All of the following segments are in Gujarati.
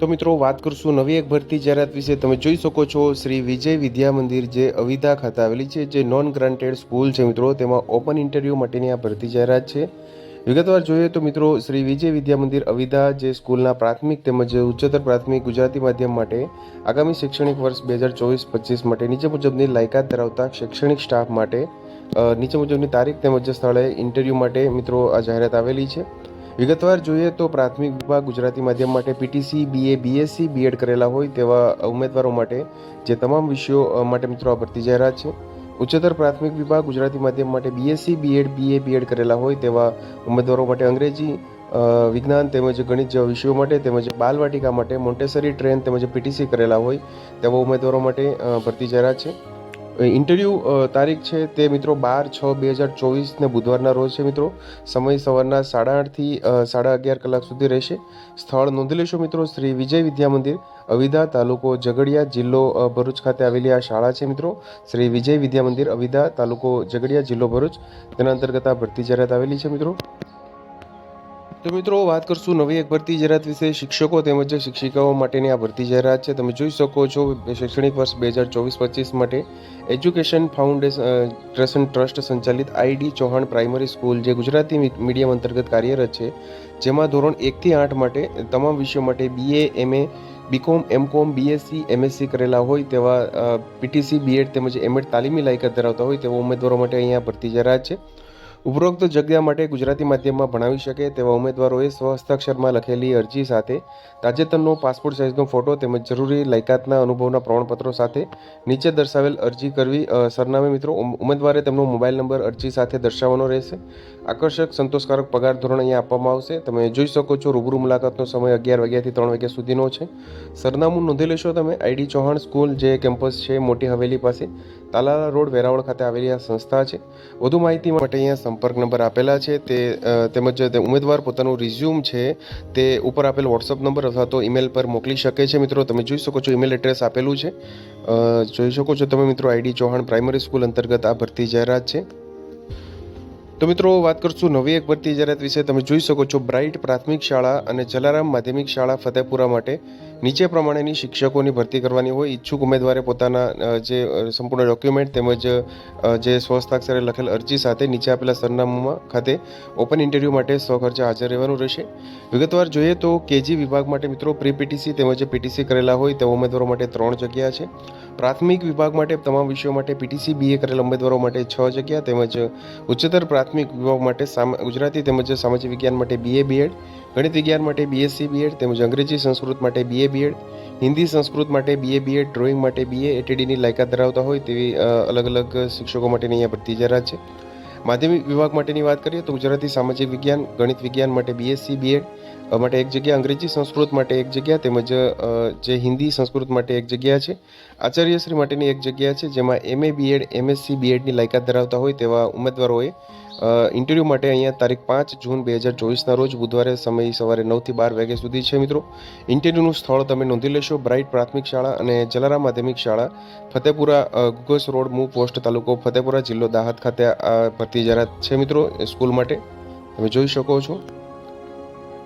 તો મિત્રો, વાત કરશું નવી એક ભરતી જાહેરાત વિશે. તમે જોઈ શકો છો, શ્રી વિજય વિદ્યા મંદિર જે અવિધા ખાતે આવેલી છે, જે નોન ગ્રાન્ટેડ સ્કૂલ છે મિત્રો, તેમાં ઓપન ઇન્ટરવ્યૂ માટેની આ ભરતી જાહેરાત છે. વિગતવાર જોઈએ તો મિત્રો, શ્રી વિજય વિદ્યા મંદિર અવિધા જે સ્કૂલના પ્રાથમિક તેમજ ઉચ્ચતર પ્રાથમિક ગુજરાતી માધ્યમ માટે આગામી શૈક્ષણિક વર્ષ બે હજાર ચોવીસ પચીસ માટે નીચે મુજબની લાયકાત ધરાવતા શૈક્ષણિક સ્ટાફ માટે નીચે મુજબની તારીખ તેમજ સ્થળે ઇન્ટરવ્યૂ માટે મિત્રો આ જાહેરાત આવેલી છે. વિગતવાર જોઈએ તો પ્રાથમિક વિભાગ ગુજરાતી માધ્યમ માટે પીટીસી બીએ બીએસસી બીએડ કરેલા હોય તેવા ઉમેદવારો માટે જે તમામ વિષયો માટે મિત્રો આ ભરતી જાહેરાત છે. ઉચ્ચતર પ્રાથમિક વિભાગ ગુજરાતી માધ્યમ માટે બીએસસી બીએડ બીએ બીએડ કરેલા હોય તેવા ઉમેદવારો માટે અંગ્રેજી વિજ્ઞાન તેમજ ગણિત જેવા વિષયો માટે તેમજ બાલવાટિકા માટે મોન્ટેસરી ટ્રેન તેમજ પીટીસી કરેલા હોય તેવા ઉમેદવારો માટે ભરતી જાહેરાત છે. ઇન્ટરવ્યૂ તારીખ છે તે મિત્રો બાર છ બે હજાર ચોવીસને બુધવારના રોજ છે મિત્રો. સમય સવારના સાડા આઠથી સાડા અગિયાર કલાક સુધી રહેશે. સ્થળ નોંધી લેશો મિત્રો, શ્રી વિજય વિદ્યા મંદિર અવિધા તાલુકો ઝઘડિયા જિલ્લો ભરૂચ ખાતે આવેલી આ શાળા છે મિત્રો. શ્રી વિજય વિદ્યા મંદિર અવિધા તાલુકો ઝઘડિયા જિલ્લો, ભરૂચ. તેના અંતર્ગત આ ભરતી જાહેરાત આવેલી છે મિત્રો. તો મિત્રો, વાત કરશું નવી એક ભરતી જાહેરાત વિશે. શિક્ષકો તેમજ શિક્ષિકાઓ માટેની આ ભરતી જાહેરાત છે. તમે જોઈ શકો છો શૈક્ષણિક વર્ષ બે હજાર ચોવીસ પચીસ માટે એજ્યુકેશન ફાઉન્ડેશન ટ્રસ્ટ સંચાલિત આઈડી ચૌહાણ પ્રાઇમરી સ્કૂલ જે ગુજરાતી મીડિયમ અંતર્ગત કાર્યરત છે, જેમાં ધોરણ એકથી આઠ માટે તમામ વિષયો માટે BA MA BCom MCom BSc MSc કરેલા હોય તેવા પીટીસી બીએડ તેમજ એમએડ તાલીમી લાયકાત ધરાવતા હોય તેવા ઉમેદવારો માટે અહીંયા ભરતી જાહેરાત છે. ઉપરોક્ત જગ્યા માટે ગુજરાતી માધ્યમમાં ભણાવી શકે તેવા ઉમેદવારોએ સ્વહસ્તાક્ષરમાં લખેલી અરજી સાથે તાજેતરનો પાસપોર્ટ સાઇઝનો ફોટો તેમજ જરૂરી લાયકાતના અનુભવના પ્રમાણપત્રો સાથે નીચે દર્શાવેલ અરજી કરવી સરનામે મિત્રો ઉમેદવારે તેમનો મોબાઈલ નંબર અરજી સાથે દર્શાવવાનો રહેશે. આકર્ષક, સંતોષકારક પગાર ધોરણ અહીંયા આપવામાં આવશે. તમે જોઈ શકો છો, રૂબરૂ મુલાકાતનો સમય અગિયાર વાગ્યાથી ત્રણ વાગ્યા સુધીનો છે. સરનામું નોંધી લેશો તમે. આઈડી ચૌહાણ સ્કૂલ જે કેમ્પસ છે મોટી હવેલી પાસે. તાલાલા રોડ વેરાવળ ખાતે આવેલી આ સંસ્થા છે. વધુ માહિતી માટે અહીંયા સંપર્ક નંબર આપેલા છે, તે તેમજ ઉમેદવાર પોતાનું રિઝ્યુમ છે, તે ઉપર આપેલ વોટ્સઅપ નંબર અથવા તો ઈમેલ પર મોકલી શકે છે. મિત્રો, તમે જોઈ શકો છો ઈમેલ એડ્રેસ આપેલું છે. જોઈ શકો છો તમે મિત્રો આઈડી ચૌહાણ પ્રાઇમરી સ્કૂલ અંતર્ગત આ ભરતી જાહેરાત છે. તો મિત્રો, વાત કરશું નવી એક ભરતી જાહેરાત વિશે. તમે જોઈ શકો છો બ્રાઇટ પ્રાથમિક શાળા અને જલારામ માધ્યમિક શાળા ફતેપુરા માટે નીચે પ્રમાણેની શિક્ષકોની ભરતી કરવાની હોય, ઈચ્છુક ઉમેદવારે પોતાના જે સંપૂર્ણ ડોક્યુમેન્ટ તેમજ જે સ્વહસ્તાક્ષરે લખેલ અરજી સાથે નીચે આપેલા સરનામામાં ખાતે ઓપન ઇન્ટરવ્યૂ માટે સ્વખર્ચે હાજર રહેવાનું રહેશે. વિગતવાર જોઈએ તો કેજી વિભાગ માટે મિત્રો પ્રી પીટીસી તેમજ પીટીસી કરેલા હોય તેવા ઉમેદવારો માટે ત્રણ જગ્યા છે. પ્રાથમિક વિભાગ માટે તમામ વિષયો માટે પીટીસી બીએ કરેલા ઉમેદવારો માટે છ જગ્યા તેમજ ઉચ્ચતર પ્રાથમિક વિભાગ માટે ગુજરાતી તેમજ સામાજિક વિજ્ઞાન માટે બીએ બીએડ ગણિત વિજ્ઞાન માટે બીએસસી બીએડ તેમજ અંગ્રેજી સંસ્કૃત માટે બીએ બીએડ હિન્દી સંસ્કૃત માટે બીએ બીએડ ડ્રોઈંગ માટે બીએ એટીડીની લાયકાત ધરાવતા હોય તેવી અલગ અલગ શિક્ષકો માટેની અહીંયા ભરતી જાહેરાત છે. માધ્યમિક વિભાગ માટેની વાત કરીએ તો ગુજરાતી સામાજિક વિજ્ઞાન, ગણિત વિજ્ઞાન માટે બીએસસી બીએડ માટે એક જગ્યા અંગ્રેજી સંસ્કૃત માટે એક જગ્યા તેમજ જે હિન્દી સંસ્કૃત માટે એક જગ્યા છે. આચાર્યશ્રી માટેની એક જગ્યા છે જેમાં એમએ બીએડ એમએસસી બીએડની લાયકાત ધરાવતા હોય તેવા ઉમેદવારોએ ઇન્ટરવ્યૂ માટે અહીંયા તારીખ પાંચ જૂન બે હજાર ચોવીસના રોજ બુધવારે સમય સવારે નવથી બાર વાગ્યા સુધી છે મિત્રો. ઇન્ટરવ્યૂનું સ્થળ તમે નોંધી લેશો. બ્રાઇટ પ્રાથમિક શાળા અને જલારામ માધ્યમિક શાળા, ફતેપુરા ગુગસ રોડ, મૂ પોસ્ટ તાલુકો ફતેપુરા જિલ્લો દાહોદ ખાતે આ ભરતી જાહેરાત છે મિત્રો સ્કૂલ માટે. તમે જોઈ શકો છો.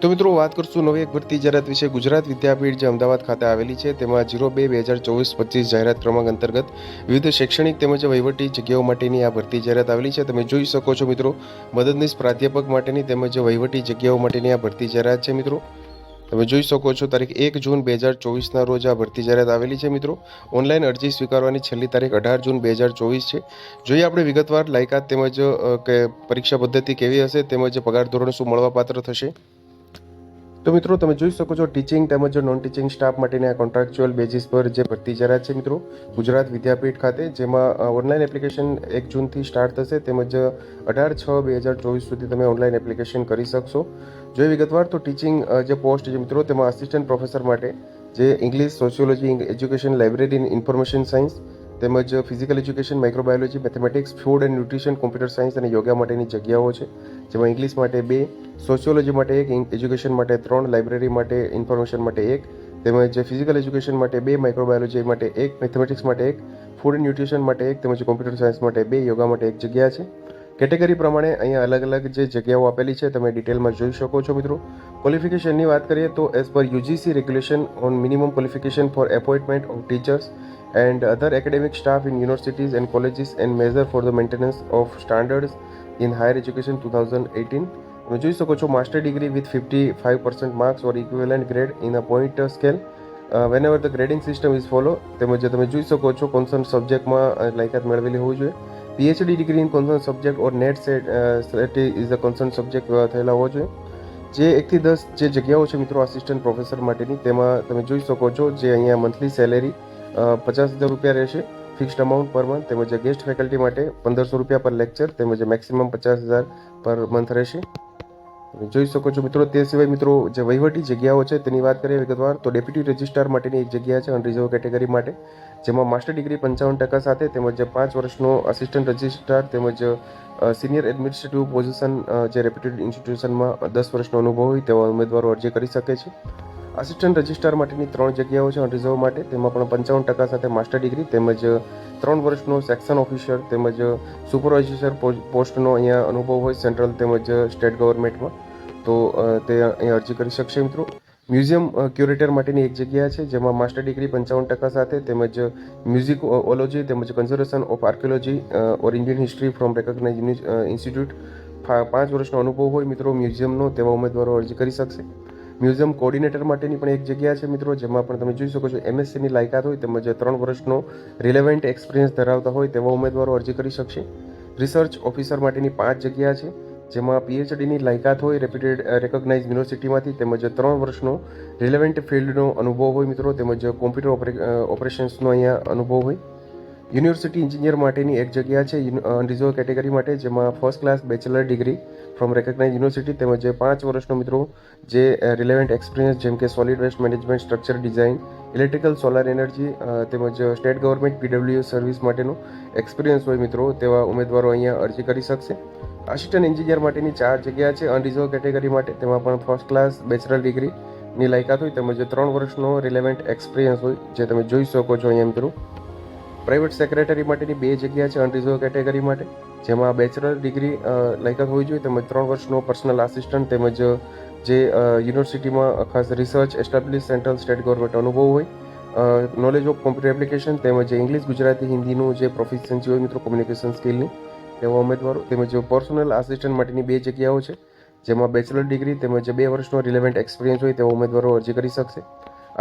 તો મિત્રો વાત કરશું નવી એક ભરતી જાહેરાત વિશે. ગુજરાત વિદ્યાપીઠ જે અમદાવાદ ખાતે આવેલી છે, તેમાં જીરો બે બે હજાર ચોવીસ પચીસ જાહેરાત ક્રમાંક અંતર્ગત વિવિધ શૈક્ષણિક તેમજ વહીવટી જગ્યાઓ માટેની આ ભરતી જાહેરાત આવેલી છે. તમે જોઈ શકો છો મિત્રો, મદદનીશ પ્રાધ્યાપક માટેની તેમજ વહીવટી જગ્યાઓ માટેની આ ભરતી જાહેરાત છે મિત્રો. તમે જોઈ શકો છો, તારીખ એક જૂન બે હજાર ચોવીસના રોજ આ ભરતી જાહેરાત આવેલી છે મિત્રો. ઓનલાઈન અરજી સ્વીકારવાની છેલ્લી તારીખ અઢાર જૂન બે હજાર ચોવીસ છે. જોઈએ આપણે વિગતવાર લાયકાત તેમજ કે પરીક્ષા પદ્ધતિ કેવી હશે, તેમજ પગાર ધોરણ શું મળવાપાત્ર થશે? તો મિત્રો, તમે જોઈ શકો છો ટીચિંગ તેમજ નોન ટીચિંગ સ્ટાફ માટેની આ કોન્ટ્રાક્ચ્યુઅલ બેઝિસ પર જે ભરતી જાહેરાત છે મિત્રો, ગુજરાત વિદ્યાપીઠ ખાતે, જેમાં ઓનલાઈન એપ્લિકેશન એક જૂનથી સ્ટાર્ટ થશે, તેમજ અઢાર છ બે હજાર ચોવીસ સુધી તમે ઓનલાઈન એપ્લિકેશન કરી શકશો. જો વિગતવાર, તો ટીચિંગ જે પોસ્ટ છે મિત્રો, તેમાં આસિસ્ટન્ટ પ્રોફેસર માટે જે English sociology education library information science તેમજ physical education microbiology mathematics food and nutrition computer science અને યોગા માટેની જગ્યાઓ છે, જેમાં ઇંગ્લિશ માટે બે સોશિયોલોજી માટે એક એજ્યુકેશન માટે ત્રણ લાઇબ્રેરી માટે ઇન્ફોર્મેશન માટે એક, તેમજ ફિઝિકલ એજ્યુકેશન માટે બે માઇક્રોબાયોલોજી માટે એક મેથેમેટિક્સ માટે એક ફૂડ એન્ડ ન્યુટ્રિશન માટે એક, તેમજ કોમ્પ્યુટર સાયન્સ માટે બે યોગા માટે એક જગ્યા છે. કેટેગરી પ્રમાણે અહીંયા અલગ અલગ જે જગ્યાઓ આપેલી છે, તમે ડિટેલમાં જોઈ શકો છો મિત્રો. ક્વોલિફિકેશનની વાત કરીએ તો as per UGC regulation on minimum qualification for appointment of teachers and other academic staff in universities and colleges and measure for the maintenance of standards in higher education 2018 તમે જોઈ શકો છો master degree with fifty five percent marks or equivalent grade in a point scale whenever the grading system is follow તેમજ તમે જોઈ શકો છો કોન્સર્ન સબ્જેક્ટમાં લાયકાત મેળવેલી હોવી જોઈએ. PhD degree in concern subject or NET SET SET is a concern subject થયેલા હોવો જોઈએ. જે એકથી દસ જે જગ્યાઓ છે મિત્રો આસિસ્ટન્ટ પ્રોફેસર માટેની, તેમાં તમે જોઈ શકો છો જે અહીંયા મંથલી સેલેરી પચાસ હજાર રૂપિયા રહેશે. ફિક્સ્ડ અમાઉન્ટ પર મંથ તેમજ ગેસ્ટ ફેકલ્ટી માટે પંદરસો રૂપિયા પર લેક્ચર તેમજ મેક્સિમમ પચાસ હજાર પર મંથ રહેશે. જોઈ શકો છો મિત્રો, તે સિવાય મિત્રો જે વહીવટી જગ્યાઓ છે તેની વાત કરીએ વિગતવાર, તો ડેપ્યુટી રજિસ્ટ્રાર માટેની એક જગ્યા છે અનરિઝર્વ કેટેગરી માટે, જેમાં માસ્ટર ડિગ્રી પંચાવન ટકા સાથે તેમજ પાંચ વર્ષનો આસિસ્ટન્ટ રજિસ્ટ્રાર તેમજ સિનિયર એડમિનિસ્ટ્રેટિવ પોઝિશન જે રેપ્યુટેડ ઇન્સ્ટિટ્યુશનમાં દસ વર્ષનો અનુભવ હોય તેવા ઉમેદવારો અરજી કરી શકે છે. આસિસ્ટન્ટ રજિસ્ટ્રાર માટેની ત્રણ જગ્યાઓ છે અનરિઝર્વ માટે, તેમાં પણ પંચાવન ટકા સાથે માસ્ટર ડિગ્રી તેમજ ત્રણ વર્ષનો સેક્શન ઓફિસર તેમજ સુપરવાઇઝર પોસ્ટનો અહીંયા અનુભવ હોય સેન્ટ્રલ તેમજ સ્ટેટ ગવર્મેન્ટમાં તો તે અહીં અરજી કરી શકશે મિત્રો. મ્યુઝિયમ ક્યુરેટર માટેની એક જગ્યા છે, જેમાં માસ્ટર ડિગ્રી પંચાવન ટકા સાથે તેમજ મ્યુઝિક ઓલોજી તેમજ conservation of archaeology or Indian history from recognize institute પાંચ વર્ષનો અનુભવ હોય મિત્રો મ્યુઝિયમનો તેવા ઉમેદવારો અરજી કરી શકશે. મ્યુઝિયમ કોર્ડિનેટર માટેની પણ એક જગ્યા છે મિત્રો, જેમાં પણ તમે જોઈ શકો છો એમએસસીની લાયકાત હોય તેમજ ત્રણ વર્ષનો રિલેવન્ટ એક્સપિરિયન્સ ધરાવતા હોય તેવા ઉમેદવારો અરજી કરી શકશે. રિસર્ચ ઓફિસર માટેની પાંચ જગ્યા છે જેમાં પીએચડીની લાયકાત હોય રેપ્યુટેડ રેકોગ્નાઇઝ યુનિવર્સિટીમાંથી તેમજ ત્રણ વર્ષનો રિલેવન્ટ ફિલ્ડનો અનુભવ હોય મિત્રો, તેમજ કોમ્પ્યુટર ઓપરેશન્સનો અહીંયા અનુભવ હોય. યુનિવર્સિટી એન્જિનિયર માટેની એક જગ્યા છે રિઝર્વ કેટેગરી માટે, જેમાં first class bachelor degree from recognize university તેમજ પાંચ વર્ષનો મિત્રો જે રિલેવન્ટ એક્સપિરિયન્સ જેમ કે solid waste management structure design electrical solar energy તેમજ સ્ટેટ ગવર્મેન્ટ પીડબ્લ્યુ સર્વિસ માટેનો એક્સપિરિયન્સ હોય મિત્રો, તેવા ઉમેદવારો અહીંયા અરજી કરી શકશે. આસિસ્ટન્ટ એન્જિનિયર માટેની ચાર જગ્યા છે અનરિઝર્વ કેટેગરી માટે. તેમાં પણ ફર્સ્ટ ક્લાસ બેચલર ડિગ્રીની લાયકાત હોય, તેમજ ત્રણ વર્ષનો રિલેવન્ટ એક્સપિરિયન્સ હોય, જે તમે જોઈ શકો છો અહીંયા મિત્રો પ્રાઇવેટ સેક્રેટરી માટેની બે જગ્યા છે અનરિઝર્વ કેટેગરી માટે, જેમાં બેચલર ડિગ્રી લાયકાત હોવી જોઈએ, તેમજ ત્રણ વર્ષનો પર્સનલ આસિસ્ટન્ટ તેમજ, જે યુનિવર્સિટીમાં ખાસ research establish central state government અનુભવ હોય. નોલેજ ઓફ કોમ્પ્યુટર એપ્લિકેશન તેમજ ઇંગ્લિશ ગુજરાતી, હિન્દીનું જે પ્રોફિશન્સી હોય મિત્રો કોમ્યુનિકેશન સ્કિલની તેવા ઉમેદવારો તેમજ પર્સનલ આસિસ્ટન્ટ માટેની બે જગ્યાઓ છે, જેમાં બેચલર ડિગ્રી તેમજ બે વર્ષનો રિલેવન્ટ એક્સપિરિયન્સ હોય તેવા ઉમેદવારો અરજી કરી શકશે.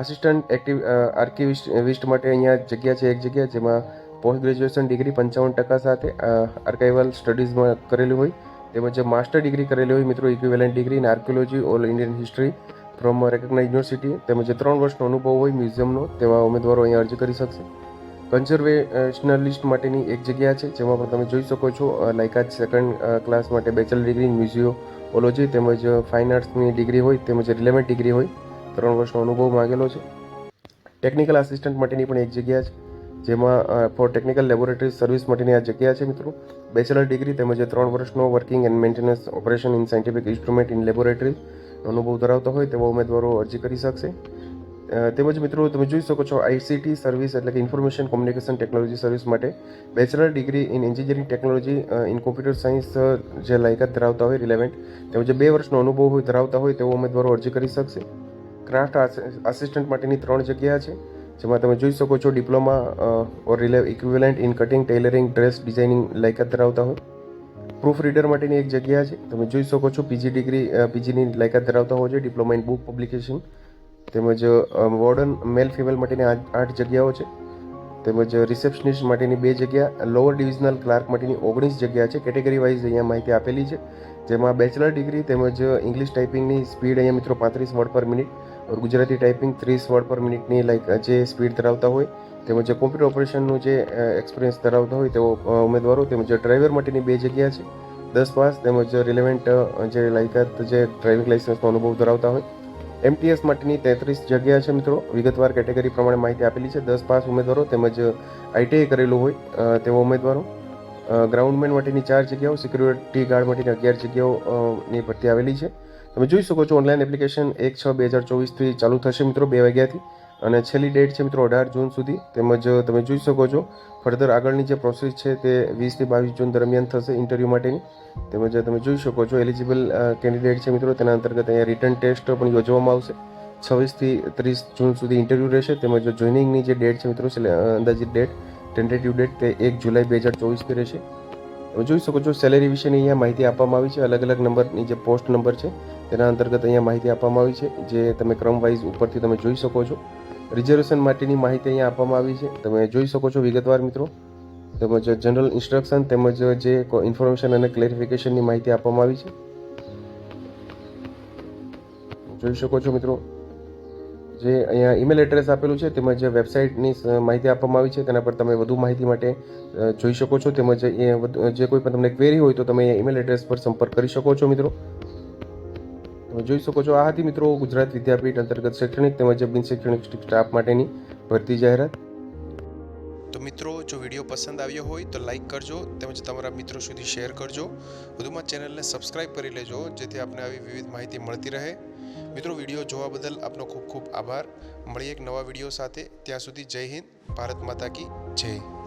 આસિસ્ટન્ટ એક્ટિવ આર્કિવિસ્ટ માટે અહીંયા જગ્યા છે એક જગ્યા, જેમાં પોસ્ટ ગ્રેજ્યુએશન ડિગ્રી પંચાવન ટકા સાથે આર્કાઇવલ સ્ટડીઝમાં કરેલી હોય, તેમજ માસ્ટર ડિગ્રી કરેલી હોય, મિત્રો equivalent degree in archaeology all Indian history from recognize university તેમજ ત્રણ વર્ષનો અનુભવ હોય મ્યુઝિયમનો, તેવા ઉમેદવારો અહીંયા અરજી કરી શકશે. કન્ઝર્વેશનલિસ્ટ માટેની એક જગ્યા છે, જેમાં પણ તમે જોઈ શકો છો લાઇક લાયકાત સેકન્ડ ક્લાસ માટે બેચલર ડિગ્રી મ્યુઝિયોલોજી તેમજ ફાઇન આર્ટ્સની ડિગ્રી હોય તેમજ રિલેવન્ટ ડિગ્રી હોય, ત્રણ વર્ષનો અનુભવ માંગેલો છે. ટેકનિકલ આસિસ્ટન્ટ માટેની પણ એક જગ્યા છે, જેમાં ફોર ટેકનિકલ લેબોરેટરી સર્વિસ માટેની આ જગ્યા છે મિત્રો. બેચલર ડિગ્રી તેમજ ત્રણ વર્ષનો working and maintenance operation in scientific instrument in laboratory અનુભવ ધરાવતો હોય તેવા ઉમેદવારો અરજી કરી શકશે. તેમજ મિત્રો, તમે જોઈ શકો છો આઈસીટી સર્વિસ એટલે કે ઇન્ફોર્મેશન કોમ્યુનિકેશન ટેકનોલોજી સર્વિસ માટે bachelor degree in engineering technology in computer science જે લાયકાત ધરાવતા હોય રિલેવન્ટ તેમજ બે વર્ષનો અનુભવ હોય, ધરાવતા હોય તેવો ઉમેદવારો અરજી કરી શકશે. ક્રાફ્ટ આસિસ્ટન્ટ માટેની ત્રણ જગ્યા છે, જેમાં તમે જોઈ શકો છો diploma or relay equivalent in cutting tailoring dress designing લાયકાત ધરાવતા હોય. પ્રૂફ રીડર માટેની એક જગ્યા છે, તમે જોઈ શકો છો પીજી ડિગ્રી પીજીની લાયકાત ધરાવતા હોય છે ડિપ્લોમા ઇન બુક પબ્લિકેશન તેમજ વોર્ડન મેલ ફિમેલ માટેની આઠ જગ્યાઓ છે. તેમજ રિસેપ્શનિસ્ટ માટેની બે જગ્યા લોઅર ડિવિઝનલ ક્લાર્ક માટેની ઓગણીસ જગ્યા છે. કેટેગરી વાઇઝ અહીંયા માહિતી આપેલી છે. જેમાં બેચલર ડિગ્રી તેમજ ઇંગ્લિશ ટાઈપિંગની સ્પીડ અહીંયા મિત્રો પાંત્રીસ word per minute Gujarati typing ત્રીસ વર્ડ પર મિનિટની લાઈક જે સ્પીડ ધરાવતા હોય, તેમજ કોમ્પ્યુટર ઓપરેશનનું જે એક્સપિરિયન્સ ધરાવતા હોય તેવો ઉમેદવારો તેમજ ડ્રાઈવર માટેની બે જગ્યા છે. દસ પાસ તેમજ રિલેવન્ટ જે લાયકાત, જે ડ્રાઇવિંગ લાઇસન્સનો અનુભવ ધરાવતા હોય. એમટીએસ માટેની તેત્રીસ જગ્યા છે મિત્રો. વિગતવાર કેટેગરી પ્રમાણે માહિતી આપેલી છે. દસ પાસ ઉમેદવારો તેમજ આઈટીઆઈ કરેલું હોય તેવા ઉમેદવારો. ગ્રાઉન્ડમેન માટેની ચાર જગ્યાઓ સિક્યુરિટી ગાર્ડ માટેની અગિયાર જગ્યાઓની ભરતી આવેલી છે. તમે જોઈ શકો છો ઓનલાઈન એપ્લિકેશન એક છ બે હજાર ચોવીસથી ચાલુ થશે મિત્રો, બે વાગ્યાથી. અને છેલ્લી ડેટ છે મિત્રો અઢાર જૂન સુધી. તેમજ તમે જોઈ શકો છો ફર્ધર આગળની જે પ્રોસેસ છે તે વીસથી બાવીસ જૂન દરમિયાન થશે ઇન્ટરવ્યૂ માટેની. તેમજ તમે જોઈ શકો છો એલિજિબલ કેન્ડિડેટ છે મિત્રો, તેના અંતર્ગત અહીંયા રિટર્ન ટેસ્ટ પણ યોજવામાં આવશે. છવ્વીસથી ત્રીસ જૂન સુધી ઇન્ટરવ્યૂ રહેશે. તેમજ જોઈનિંગની જે ડેટ છે મિત્રો અંદાજિત ડેટ ટેન્ટેટિવ ડેટ તે એક જુલાઈ બે હજાર ચોવીસથી રહેશે. તમે જોઈ શકો છો સેલેરી વિશેની અહીંયા માહિતી આપવામાં આવી છે. અલગ અલગ નંબરની જે પોસ્ટ નંબર છે, તેના અંતર્ગત અહીંયા માહિતી આપવામાં આવી છે, જે તમે ક્રમ વાઇઝ ઉપરથી તમે જોઈ શકો છો. રિઝર્વેશન માટેની માહિતી અહીંયા આપવામાં આવી છે. તમે જોઈ શકો છો વિગતવાર મિત્રો. તેમજ જનરલ ઇન્સ્ટ્રક્શન તેમજ જે ઇન્ફોર્મેશન અને ક્લેરિફિકેશનની માહિતી આપવામાં આવી છે. જોઈ શકો છો મિત્રો. જે અહીંયા ઈમેલ એડ્રેસ આપેલું છે તેમજ વેબસાઇટની માહિતી આપવામાં આવી છે. તેના પર તમે વધુ માહિતી માટે જોઈ શકો છો. તેમજ જે કોઈ પણ તમને ક્વેરી હોય તો તમે ઈમેલ એડ્રેસ પર સંપર્ક કરી શકો છો મિત્રો. જોઈ શકો છો આ હતી મિત્રો, ગુજરાત વિદ્યાપીઠ અંતર્ગત શૈક્ષણિક તેમજ બિન શૈક્ષણિક સ્ટાફ માટેની ભરતી જાહેરાત. તો મિત્રો, જો વીડિયો પસંદ આવ્યો હોય તો લાઈક કરજો તેમજ તમારા મિત્રો સુધી શેર કરજો. વધુમાં ચેનલને સબસ્ક્રાઇબ કરી લેજો, જેથી આપને આવી વિવિધ માહિતી મળતી રહે. મિત્રો, વીડિયો જોવા બદલ આપનો ખૂબ ખૂબ આભાર. મળીએ એક નવા વીડિયો સાથે. ત્યાં સુધી જય હિન્દ, ભારત માતા કી જય.